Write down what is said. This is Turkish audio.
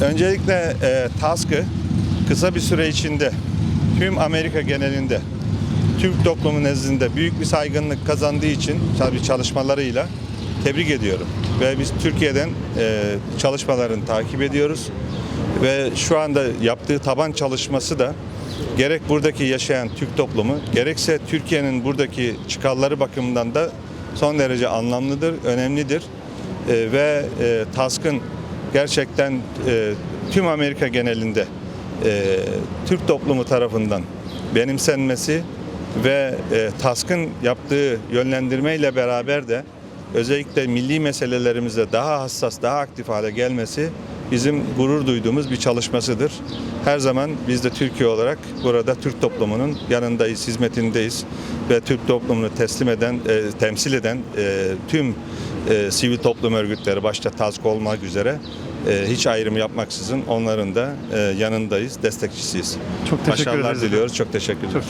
Öncelikle e, TASK'ı kısa bir süre içinde tüm Amerika genelinde Türk toplumu nezdinde büyük bir saygınlık kazandığı için tabii çalışmalarıyla tebrik ediyorum. Ve biz Türkiye'den e, çalışmalarını takip ediyoruz. Ve şu anda yaptığı taban çalışması da gerek buradaki yaşayan Türk toplumu gerekse Türkiye'nin buradaki çıkarları bakımından da son derece anlamlıdır, önemlidir. E, ve e, TASK'ın gerçekten e, tüm Amerika genelinde e, Türk toplumu tarafından benimsenmesi ve e, TASK'ın yaptığı yönlendirmeyle beraber de özellikle milli meselelerimizde daha hassas, daha aktif hale gelmesi bizim gurur duyduğumuz bir çalışmasıdır. Her zaman biz de Türkiye olarak burada Türk toplumunun yanındayız, hizmetindeyiz ve Türk toplumunu teslim eden, e, temsil eden e, tüm e, sivil toplum örgütleri başta TASK olmak üzere e, hiç ayrım yapmaksızın onların da e, yanındayız, destekçisiyiz. Çok teşekkür Başarılar ederiz. diliyoruz. Çok teşekkür ederim.